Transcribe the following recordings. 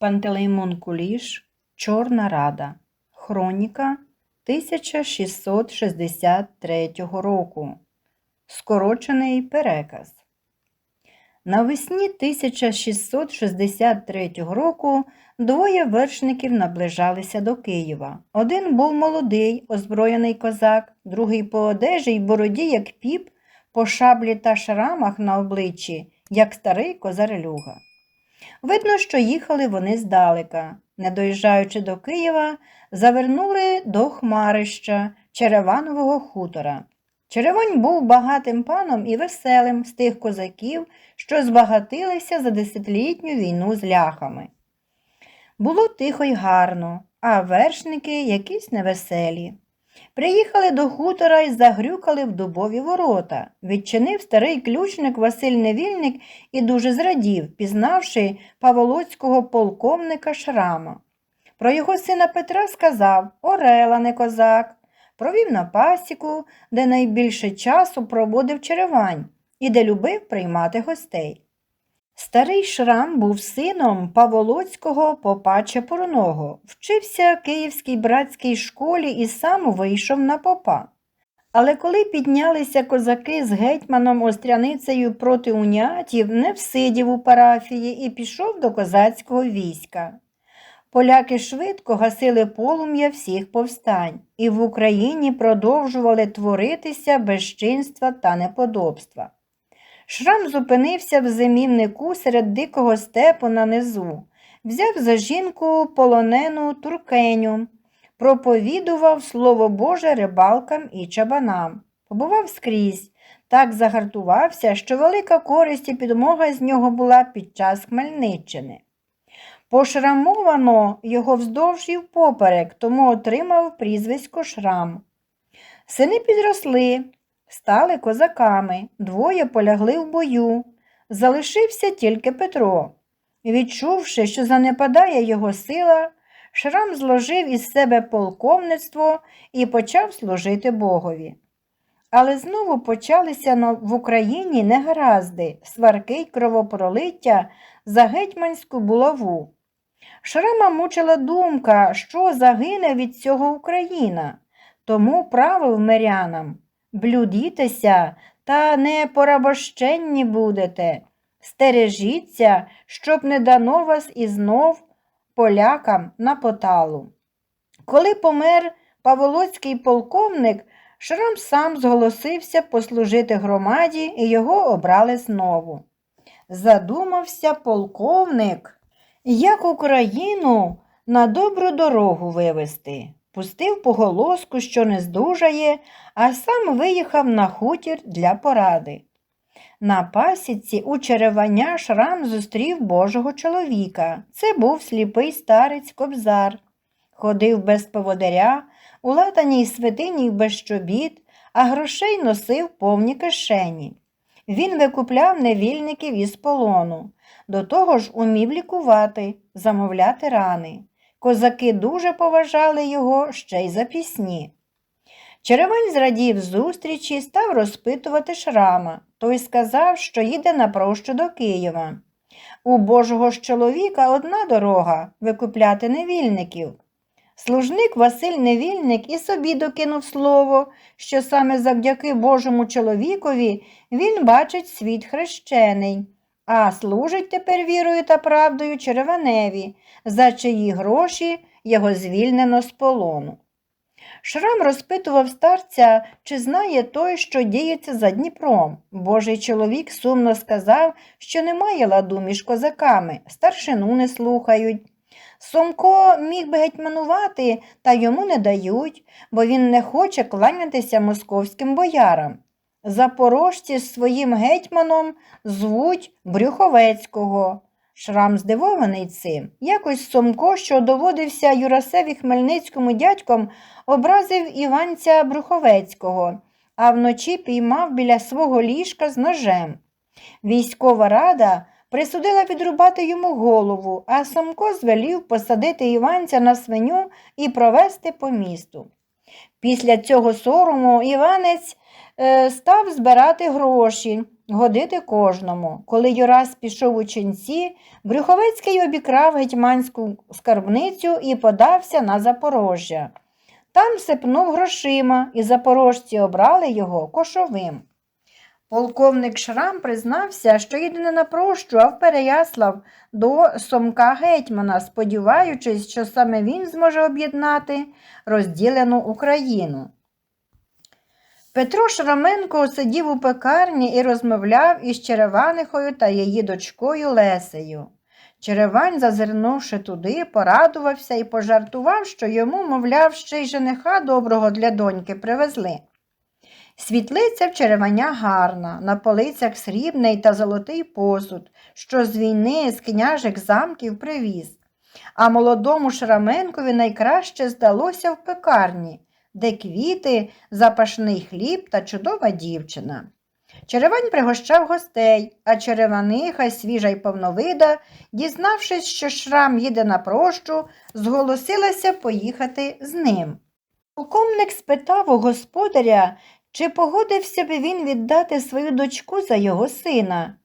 Пантелеймон Куліш, Чорна Рада. Хроніка 1663 року. Скорочений переказ. Навесні 1663 року двоє вершників наближалися до Києва. Один був молодий, озброєний козак, другий по одежі й бороді, як піп, по шаблі та шрамах на обличчі, як старий козарелюга. Видно, що їхали вони здалека. Не доїжджаючи до Києва, завернули до Хмарища Череванового хутора. Черевонь був багатим паном і веселим з тих козаків, що збагатилися за десятилітню війну з ляхами. Було тихо й гарно, а вершники якісь невеселі. Приїхали до хутора і загрюкали в дубові ворота. Відчинив старий ключник Василь Невільник і дуже зрадів, пізнавши паволоцького полковника Шрама. Про його сина Петра сказав Орела не козак, провів на пасіку, де найбільше часу проводив Черевань і де любив приймати гостей. Старий Шрам був сином Паволоцького попа Чепурного, вчився в Київській братській школі і сам вийшов на попа. Але коли піднялися козаки з гетьманом Остряницею проти унятів, не всидів у парафії і пішов до козацького війська. Поляки швидко гасили полум'я всіх повстань, і в Україні продовжували творитися безчинства та неподобства. Шрам зупинився в зимівнику серед дикого степу на низу, взяв за жінку полонену туркеню, проповідував Слово Боже рибалкам і чабанам, побував скрізь, так загартувався, що велика користь і підмога з нього була під час Хмельниччини. Пошрамовано його вздовж і впоперек, тому отримав прізвисько Шрам. Сини підросли, стали козаками, двоє полягли в бою. Залишився тільки Петро. Відчувши, що занепадає його сила, Шрам зложив із себе полковництво і почав служити Богові. Але знову почалися в Україні негаразди, сварки й кровопролиття за гетьманську булаву. Шрама мучила думка, що загине від цього Україна, тому правив мирянам блюдітеся та не порабощенні будете, стережіться, щоб не дано вас і знов полякам на поталу. Коли помер Паволоцький полковник, Шрам сам зголосився послужити громаді і його обрали знову. Задумався полковник, як Україну на добру дорогу вивести. Пустив поголоску, що не здужає, а сам виїхав на хутір для поради. На пасіці у череваня Шрам зустрів Божого чоловіка. Це був сліпий старець кобзар. Ходив без поводаря, у латаній свитині без чобіт, а грошей носив повні кишені. Він викупляв невільників із полону. До того ж умів лікувати, замовляти рани. Козаки дуже поважали його ще й за пісні. Черевань зрадів зустрічі став розпитувати шрама. Той сказав, що їде на прощу до Києва. У Божого ж чоловіка одна дорога викупляти невільників. Служник Василь Невільник і собі докинув слово, що саме завдяки Божому чоловікові він бачить світ хрещений, а служить тепер вірою та правдою череваневі, за чиї гроші його звільнено з полону. Шрам розпитував старця, чи знає той, що діється за Дніпром. Божий чоловік сумно сказав, що немає ладу між козаками, старшину не слухають. Сомко міг би гетьманувати, та йому не дають, бо він не хоче кланятися московським боярам. Запорожці з своїм гетьманом звуть Брюховецького. Шрам здивований цим. Якось Сомко, що доводився Юрасеві Хмельницькому дядьком, образив Іванця Бруховецького, а вночі піймав біля свого ліжка з ножем. Військова рада присудила відрубати йому голову, а Самко звелів посадити Іванця на свиню і провести по місту. Після цього сорому Іванець е, став збирати гроші, годити кожному. Коли Юрас пішов у ченці, Брюховецький обікрав гетьманську скарбницю і подався на Запорожжя. Там сипнув грошима, і запорожці обрали його кошовим. Полковник Шрам признався, що їде не на прощу, а в Переяслав до Сомка Гетьмана, сподіваючись, що саме він зможе об'єднати розділену Україну. Петро Шраменко сидів у пекарні і розмовляв із Череванихою та її дочкою Лесею. Черевань, зазирнувши туди, порадувався і пожартував, що йому, мовляв, ще й жениха доброго для доньки привезли. Світлиця в череваня гарна, на полицях срібний та золотий посуд, що з війни з княжих замків привіз. А молодому Шраменкові найкраще здалося в пекарні, де квіти, запашний хліб та чудова дівчина. Черевань пригощав гостей, а череваниха, свіжа й повновида, дізнавшись, що Шрам їде на прощу, зголосилася поїхати з ним. Полковник спитав у господаря, чи погодився би він віддати свою дочку за його сина.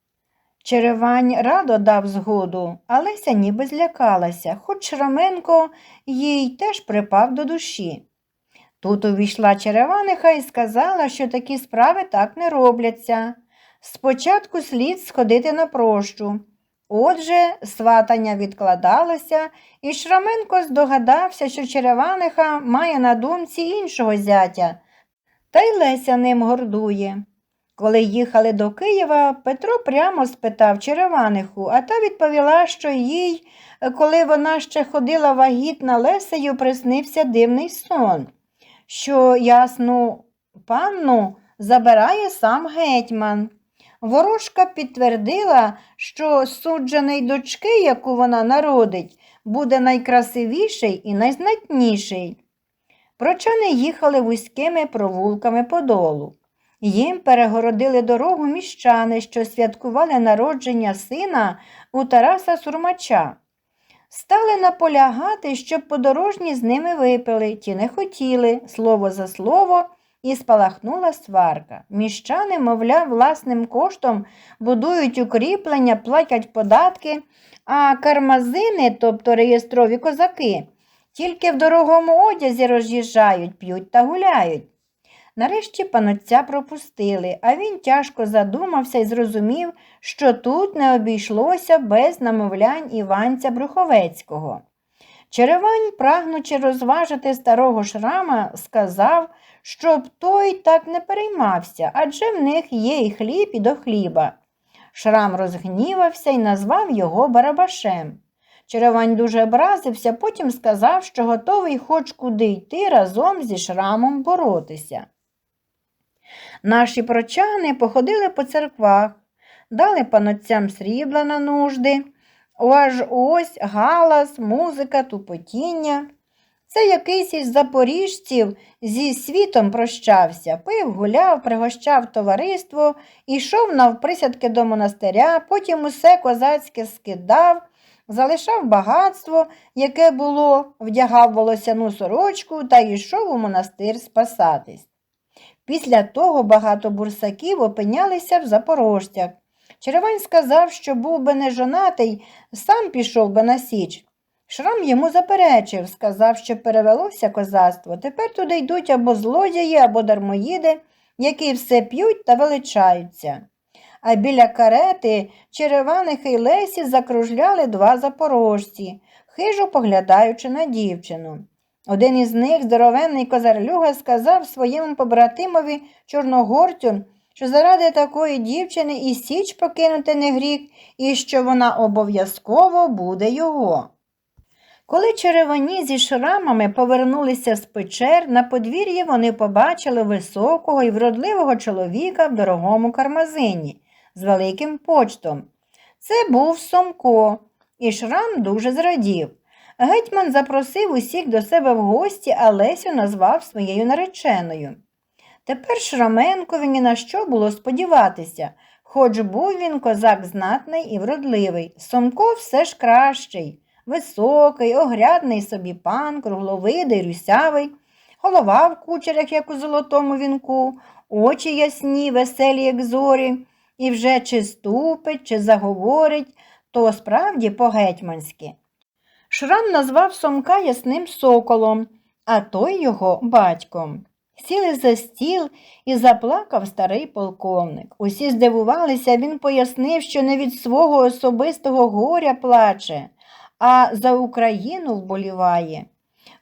Черевань радо дав згоду, Алеся ніби злякалася, хоч Шраменко їй теж припав до душі. Тут увійшла череваниха і сказала, що такі справи так не робляться. Спочатку слід сходити на прощу. Отже, сватання відкладалося, і Шраменко здогадався, що череваниха має на думці іншого зятя, та й Леся ним гордує. Коли їхали до Києва, Петро прямо спитав череваниху, а та відповіла, що їй, коли вона ще ходила вагітна Лесею, приснився дивний сон, що ясну панну забирає сам гетьман. Ворожка підтвердила, що суджений дочки, яку вона народить, буде найкрасивіший і найзнатніший. Прочани їхали вузькими провулками подолу. Їм перегородили дорогу міщани, що святкували народження сина у Тараса Сурмача. Стали наполягати, щоб подорожні з ними випили, ті не хотіли, слово за слово, і спалахнула сварка. Міщани, мовляв, власним коштом будують укріплення, платять податки, а кармазини, тобто реєстрові козаки, тільки в дорогому одязі роз'їжджають, п'ють та гуляють. Нарешті панотця пропустили, а він тяжко задумався і зрозумів, що тут не обійшлося без намовлянь Іванця Бруховецького. Черевань, прагнучи розважити старого шрама, сказав, щоб той так не переймався, адже в них є і хліб, і до хліба. Шрам розгнівався і назвав його Барабашем. Черевань дуже образився, потім сказав, що готовий хоч куди йти разом зі шрамом боротися. Наші прочани походили по церквах, дали панотцям срібла на нужди, аж ось галас, музика, тупотіння. Це якийсь із запоріжців зі світом прощався, пив, гуляв, пригощав товариство, йшов навприсядки до монастиря, потім усе козацьке скидав, залишав багатство, яке було, вдягав волосяну сорочку та йшов у монастир спасатись. Після того багато бурсаків опинялися в запорожцях. Черевань сказав, що був би не жонатий, сам пішов би на січ. Шрам йому заперечив, сказав, що перевелося козацтво. Тепер туди йдуть або злодії, або дармоїди, які все п'ють та величаються. А біля карети череванихи й Лесі закружляли два запорожці, хижо поглядаючи на дівчину. Один із них, здоровенний козарлюга, сказав своєму побратимові чорногорцю, що заради такої дівчини і січ покинути не гріх, і що вона обов'язково буде його. Коли черевані зі шрамами повернулися з печер, на подвір'ї вони побачили високого і вродливого чоловіка в дорогому кармазині з великим почтом. Це був Сомко, і шрам дуже зрадів. Гетьман запросив усіх до себе в гості, а Лесю назвав своєю нареченою. Тепер Шраменкові ні на що було сподіватися, хоч був він козак знатний і вродливий. Сомко все ж кращий, високий, огрядний собі пан, кругловидий, русявий, голова в кучерях, як у золотому вінку, очі ясні, веселі, як зорі, і вже чи ступить, чи заговорить, то справді по-гетьманськи. Шрам назвав Сомка ясним соколом, а той його батьком. Сіли за стіл і заплакав старий полковник. Усі здивувалися, він пояснив, що не від свого особистого горя плаче, а за Україну вболіває.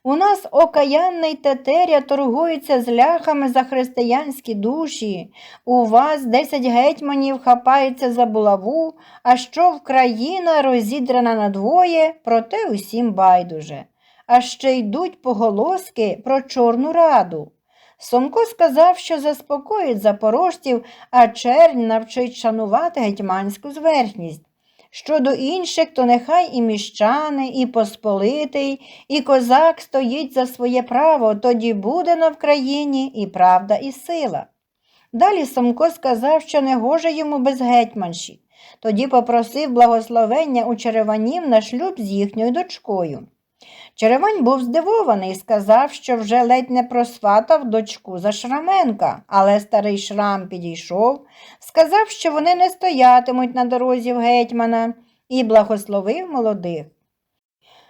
У нас окаянний тетеря торгується з ляхами за християнські душі. У вас десять гетьманів хапається за булаву, а що в країна розідрана надвоє, проте усім байдуже. А ще йдуть поголоски про Чорну раду. Сомко сказав, що заспокоїть запорожців, а чернь навчить шанувати гетьманську зверхність. Щодо інших, то нехай і міщани, і посполитий, і козак стоїть за своє право, тоді буде на Вкраїні і правда, і сила. Далі Сомко сказав, що не гоже йому без гетьманші. Тоді попросив благословення у Череванів на шлюб з їхньою дочкою. Черевань був здивований і сказав, що вже ледь не просватав дочку за Шраменка, але старий Шрам підійшов, сказав, що вони не стоятимуть на дорозі в гетьмана, і благословив молодих.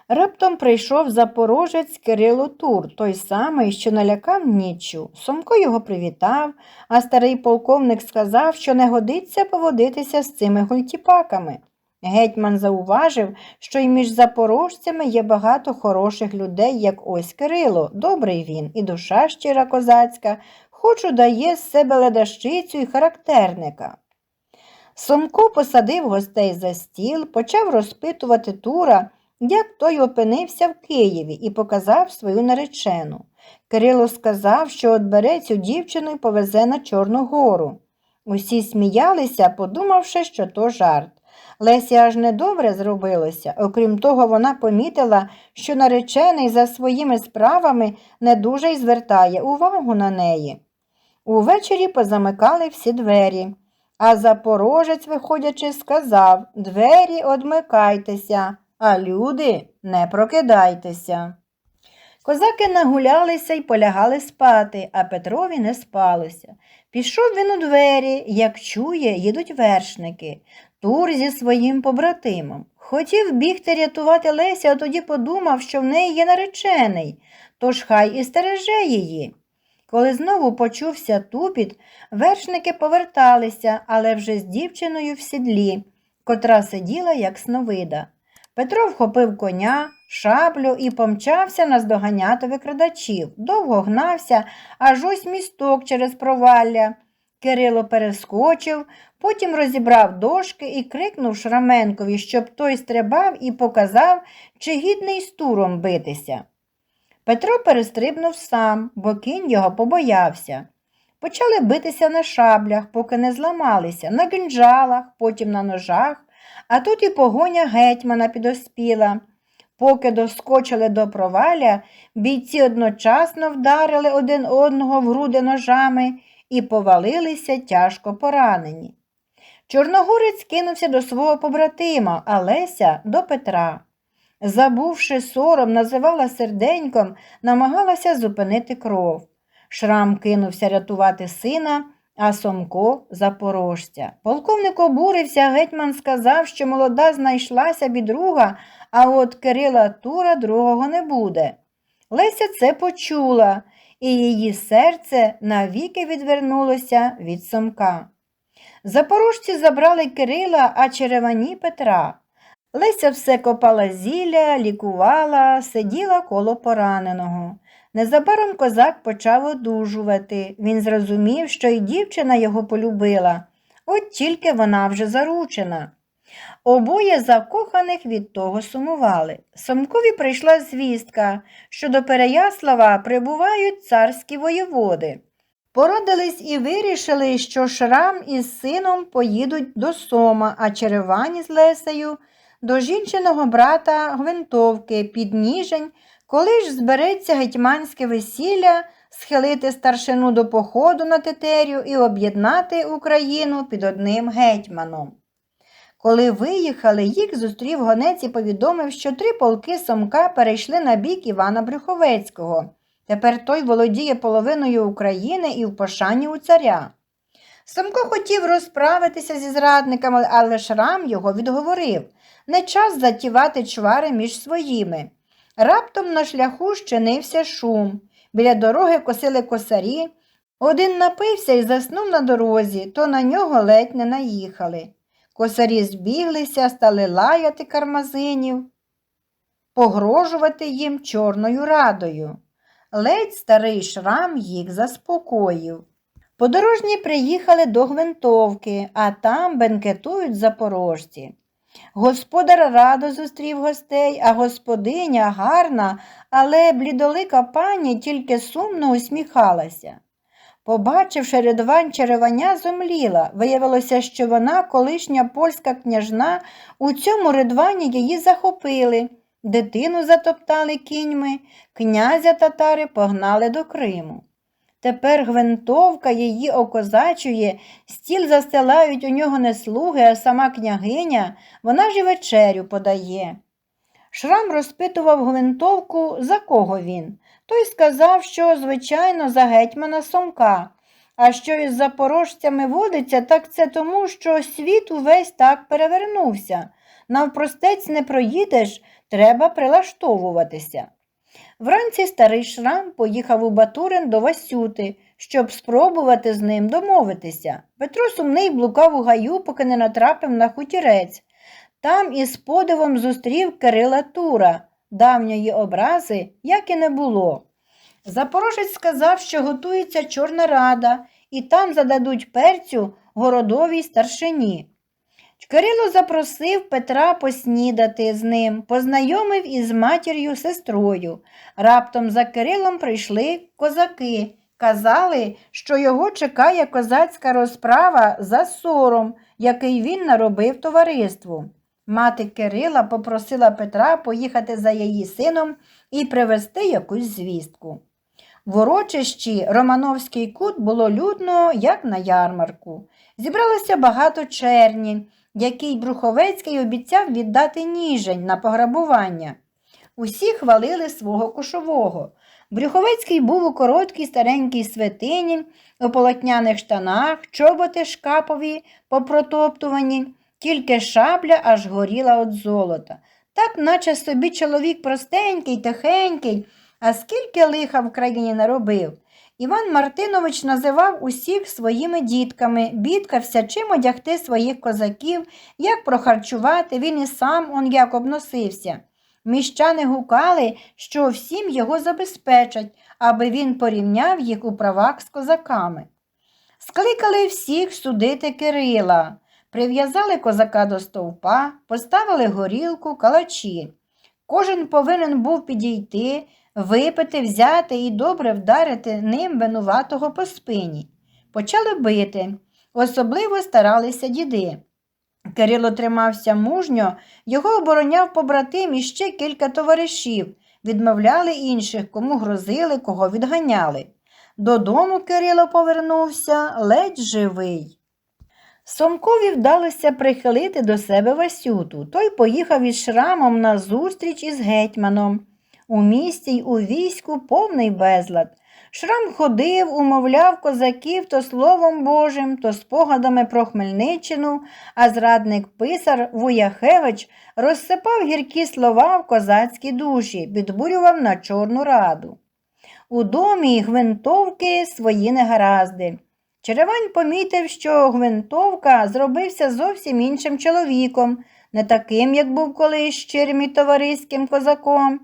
Раптом прийшов запорожець Кирило Тур, той самий, що налякав ніччю. Сомко його привітав, а старий полковник сказав, що не годиться поводитися з цими гультіпаками. Гетьман зауважив, що й між запорожцями є багато хороших людей, як ось Кирило, добрий він, і душа щира козацька, хоч удає з себе ледащицю і характерника. Сомко посадив гостей за стіл, почав розпитувати Тура, як той опинився в Києві і показав свою наречену. Кирило сказав, що от бере цю дівчину і повезе на Чорну гору. Усі сміялися, подумавши, що то жарт. Лесі аж недобре зробилося, окрім того, вона помітила, що наречений за своїми справами не дуже й звертає увагу на неї. Увечері позамикали всі двері, а запорожець, виходячи, сказав Двері одмикайтеся, а люди не прокидайтеся. Козаки нагулялися й полягали спати, а Петрові не спалося. Пішов він у двері, як чує, їдуть вершники. Тур зі своїм побратимом. Хотів бігти рятувати Леся, а тоді подумав, що в неї є наречений, тож хай і стереже її. Коли знову почувся тупіт, вершники поверталися, але вже з дівчиною в сідлі, котра сиділа, як сновида. Петро вхопив коня, шаблю і помчався наздоганяти викрадачів. Довго гнався, аж ось місток через провалля. Кирило перескочив, потім розібрав дошки і крикнув Шраменкові, щоб той стрибав і показав, чи гідний з туром битися. Петро перестрибнув сам, бо кінь його побоявся. Почали битися на шаблях, поки не зламалися, на гінджалах, потім на ножах, а тут і погоня гетьмана підоспіла. Поки доскочили до проваля, бійці одночасно вдарили один одного в груди ножами і повалилися тяжко поранені. Чорногорець кинувся до свого побратима, а Леся до Петра. Забувши сором, називала серденьком, намагалася зупинити кров. Шрам кинувся рятувати сина, а Сомко запорожця. Полковник обурився, гетьман сказав, що молода знайшлася бідруга, а от Кирила Тура другого не буде. Леся це почула, і її серце навіки відвернулося від Сомка. Запорожці забрали Кирила, а черевані Петра. Леся все копала зілля, лікувала, сиділа коло пораненого. Незабаром козак почав одужувати. Він зрозумів, що і дівчина його полюбила, от тільки вона вже заручена. Обоє закоханих від того сумували. Сомкові прийшла звістка, що до Переяслава прибувають царські воєводи. Порадились і вирішили, що Шрам із сином поїдуть до Сома, а Черевані з Лесею до жінчиного брата Гвинтовки під Ніжень, коли ж збереться гетьманське весілля, схилити старшину до походу на тетерю і об'єднати Україну під одним гетьманом. Коли виїхали, їх зустрів гонець і повідомив, що три полки Сомка перейшли на бік Івана Брюховецького. Тепер той володіє половиною України і в пошані у царя. Самко хотів розправитися зі зрадниками, але Шрам його відговорив не час затівати чвари між своїми. Раптом на шляху щинився шум. Біля дороги косили косарі. Один напився і заснув на дорозі, то на нього ледь не наїхали. Косарі збіглися, стали лаяти кармазинів, погрожувати їм чорною радою. Ледь старий шрам їх заспокоїв. Подорожні приїхали до Гвинтовки, а там бенкетують запорожці. Господар радо зустрів гостей, а господиня гарна, але блідолика пані тільки сумно усміхалася. Побачивши рядвань череваня, зомліла. Виявилося, що вона, колишня польська княжна, у цьому ридвані її захопили, дитину затоптали кіньми, князя татари погнали до Криму. Тепер гвинтовка її окозачує, стіл застилають у нього не слуги, а сама княгиня, вона ж і вечерю подає. Шрам розпитував гвинтовку, за кого він. Той сказав, що, звичайно, за гетьмана Сомка. А що із запорожцями водиться, так це тому, що світ увесь так перевернувся. Навпростець не проїдеш, треба прилаштовуватися. Вранці старий Шрам поїхав у Батурин до Васюти, щоб спробувати з ним домовитися. Петро сумний блукав у гаю, поки не натрапив на хутірець. Там із подивом зустрів Кирила Тура, давньої образи, як і не було. Запорожець сказав, що готується Чорна Рада, і там зададуть перцю городовій старшині. Кирило запросив Петра поснідати з ним, познайомив із матір'ю сестрою. Раптом за Кирилом прийшли козаки. Казали, що його чекає козацька розправа за сором, який він наробив товариству. Мати Кирила попросила Петра поїхати за її сином і привезти якусь звістку. В урочищі Романовський кут було людно, як на ярмарку. Зібралося багато черні, який Бруховецький обіцяв віддати ніжень на пограбування. Усі хвалили свого кошового. Брюховецький був у короткій старенькій свитині, у полотняних штанах, чоботи шкапові попротоптувані, тільки шабля аж горіла від золота. Так, наче собі чоловік простенький, тихенький, а скільки лиха в країні наробив. Іван Мартинович називав усіх своїми дітками, бідкався, чим одягти своїх козаків, як прохарчувати, він і сам он як обносився. Міщани гукали, що всім його забезпечать, аби він порівняв їх у правах з козаками. Скликали всіх судити Кирила, прив'язали козака до стовпа, поставили горілку, калачі. Кожен повинен був підійти, випити, взяти і добре вдарити ним винуватого по спині. Почали бити, особливо старалися діди. Кирило тримався мужньо, його обороняв побратим і ще кілька товаришів, відмовляли інших, кому грозили, кого відганяли. Додому Кирило повернувся ледь живий. Сомкові вдалося прихилити до себе Васюту. Той поїхав із шрамом на зустріч із гетьманом. У місті й у війську повний безлад. Шрам ходив, умовляв козаків то словом Божим, то спогадами про Хмельниччину, а зрадник писар Вуяхевич розсипав гіркі слова в козацькі душі, підбурював на Чорну раду. У домі гвинтовки свої негаразди. Черевань помітив, що гвинтовка зробився зовсім іншим чоловіком, не таким, як був колись щирим товариським козаком.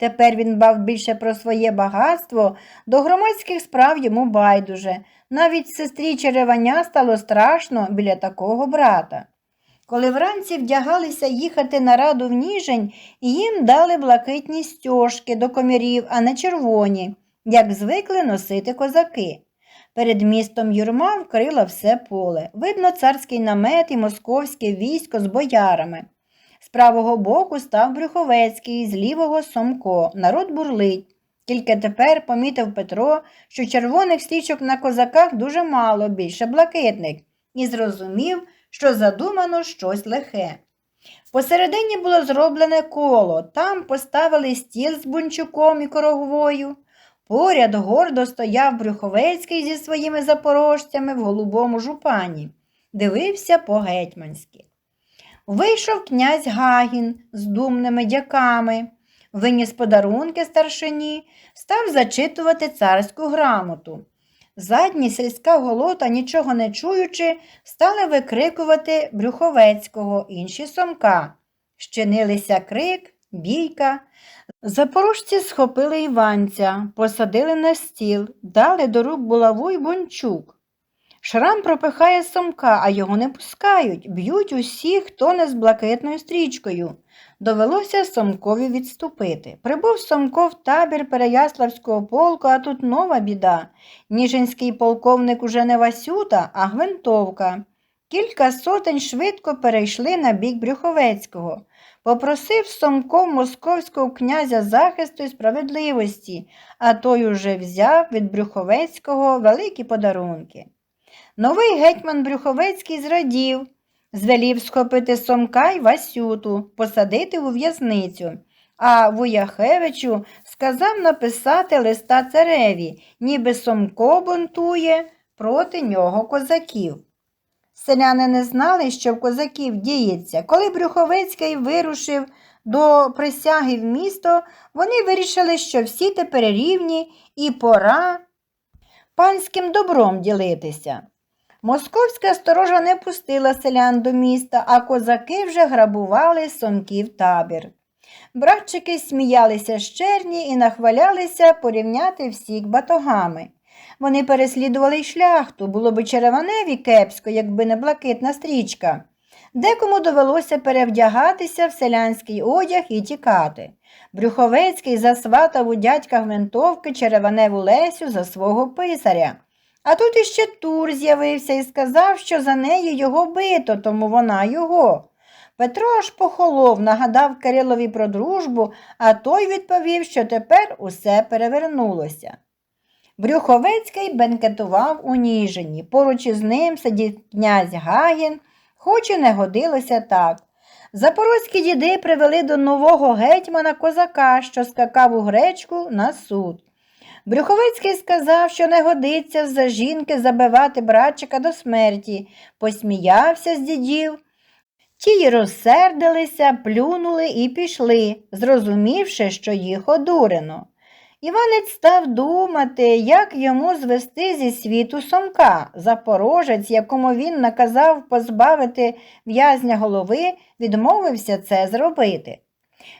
Тепер він бав більше про своє багатство, до громадських справ йому байдуже. Навіть сестрі череваня стало страшно біля такого брата. Коли вранці вдягалися їхати на раду в Ніжень, їм дали блакитні стяжки до комірів, а не червоні, як звикли носити козаки. Перед містом юрма вкрила все поле. Видно царський намет і московське військо з боярами. З правого боку став Брюховецький, з лівого Сомко. Народ бурлить. Тільки тепер помітив Петро, що червоних стрічок на козаках дуже мало, більше блакитних, і зрозумів, що задумано щось лихе. Посередині було зроблене коло, там поставили стіл з бунчуком і корогвою. Поряд гордо стояв Брюховецький зі своїми запорожцями в голубому жупані, дивився по-гетьманськи. Вийшов князь Гагін з думними дяками, виніс подарунки старшині, став зачитувати царську грамоту. Задні сільська голота, нічого не чуючи, стали викрикувати Брюховецького, інші сомка. Щинилися крик, бійка. Запорожці схопили Іванця, посадили на стіл, дали до рук булаву й бончук. Шрам пропихає сомка, а його не пускають, б'ють усі, хто не з блакитною стрічкою. Довелося Сомкові відступити. Прибув Сомко в табір Переяславського полку, а тут нова біда. Ніжинський полковник уже не Васюта, а Гвинтовка. Кілька сотень швидко перейшли на бік Брюховецького. Попросив Сомко московського князя захисту і справедливості, а той уже взяв від Брюховецького великі подарунки. Новий гетьман Брюховецький зрадів, звелів схопити Сомка й Васюту, посадити у в'язницю, а Вуяхевичу сказав написати листа цареві, ніби Сомко бунтує проти нього козаків. Селяни не знали, що в козаків діється. Коли Брюховецький вирушив до присяги в місто, вони вирішили, що всі тепер рівні і пора панським добром ділитися. Московська сторожа не пустила селян до міста, а козаки вже грабували сомків табір. Братчики сміялися з черні і нахвалялися порівняти всіх батогами. Вони переслідували й шляхту, було би череваневі кепсько, якби не блакитна стрічка. Декому довелося перевдягатися в селянський одяг і тікати. Брюховецький засватав у дядька Гвинтовки череваневу Лесю за свого писаря. А тут іще Тур з'явився і сказав, що за нею його бито, тому вона його. Петро аж похолов, нагадав Кирилові про дружбу, а той відповів, що тепер усе перевернулося. Брюховецький бенкетував у Ніжині. Поруч із ним сидів князь Гагін, хоч і не годилося так. Запорозькі діди привели до нового гетьмана козака, що скакав у гречку на суд. Брюховецький сказав, що не годиться за жінки забивати братчика до смерті, посміявся з дідів. Ті розсердилися, плюнули і пішли, зрозумівши, що їх одурено. Іванець став думати, як йому звести зі світу Сомка, запорожець, якому він наказав позбавити в'язня голови, відмовився це зробити.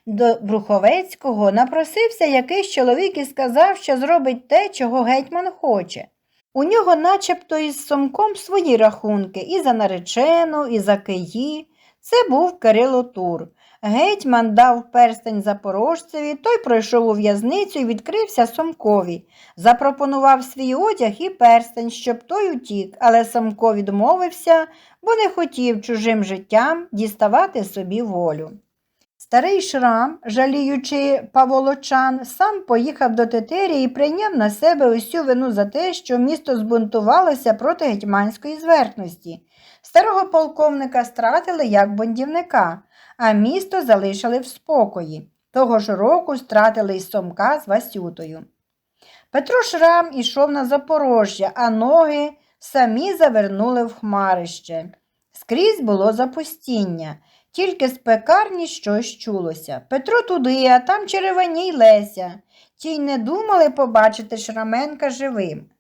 До Бруховецького напросився якийсь чоловік і сказав, що зробить те, чого гетьман хоче. У нього начебто із Сомком свої рахунки і за наречену, і за Киї. Це був Кирило Тур. Гетьман дав перстень запорожцеві, той пройшов у в'язницю і відкрився Сомкові. Запропонував свій одяг і перстень, щоб той утік, але Сомко відмовився, бо не хотів чужим життям діставати собі волю. Старий Шрам, жаліючи паволочан, сам поїхав до Тетерії і прийняв на себе усю вину за те, що місто збунтувалося проти гетьманської звертності. Старого полковника стратили як бандівника, а місто залишили в спокої. Того ж року стратили й Сомка з Васютою. Петро Шрам ішов на Запорожжя, а ноги самі завернули в хмарище. Скрізь було запустіння. Тільки з пекарні щось чулося. Петро туди, а там черевані й Леся. Ті й не думали побачити Шраменка живим.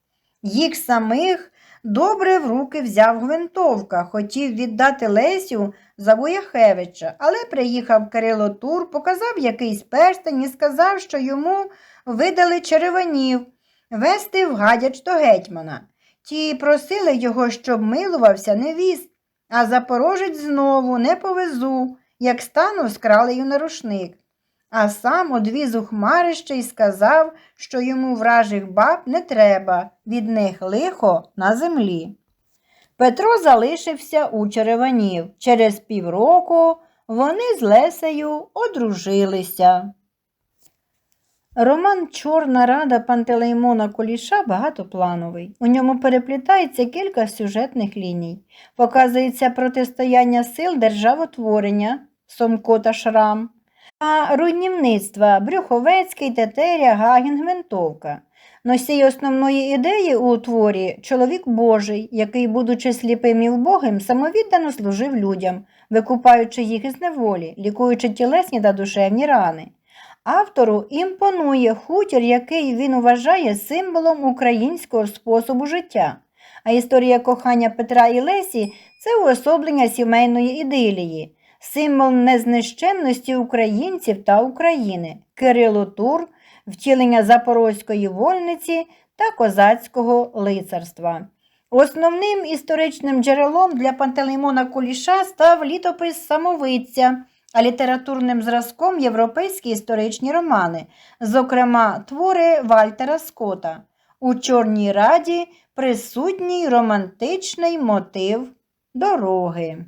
Їх самих добре в руки взяв Гвинтовка, хотів віддати Лесю за Вояхевича, але приїхав Кирило Тур, показав якийсь перстень і сказав, що йому видали череванів вести в гадяч до гетьмана. Ті просили його, щоб милувався невіст. А запорожець знову не повезу, як стану з кралею на рушник. А сам одвіз у хмарище і сказав, що йому вражих баб не треба, від них лихо на землі. Петро залишився у череванів. Через півроку вони з Лесею одружилися. Роман Чорна рада Пантелеймона Куліша багатоплановий. У ньому переплітається кілька сюжетних ліній. Показується протистояння сил державотворення Сомко та Шрам, а руйнівництва Брюховецький, Тетеря, Гагін, Гвинтовка. Носій основної ідеї у творі чоловік Божий, який, будучи сліпим і вбогим, самовіддано служив людям, викупаючи їх із неволі, лікуючи тілесні та душевні рани. Автору імпонує хутір, який він вважає символом українського способу життя. А історія кохання Петра і Лесі це уособлення сімейної ідилії, символ незнищенності українців та України, Кирило Тур, втілення запорозької вольниці та козацького лицарства. Основним історичним джерелом для Пантелеймона Куліша став літопис самовиця, а літературним зразком європейські історичні романи, зокрема твори Вальтера Скотта. У Чорній Раді присутній романтичний мотив дороги.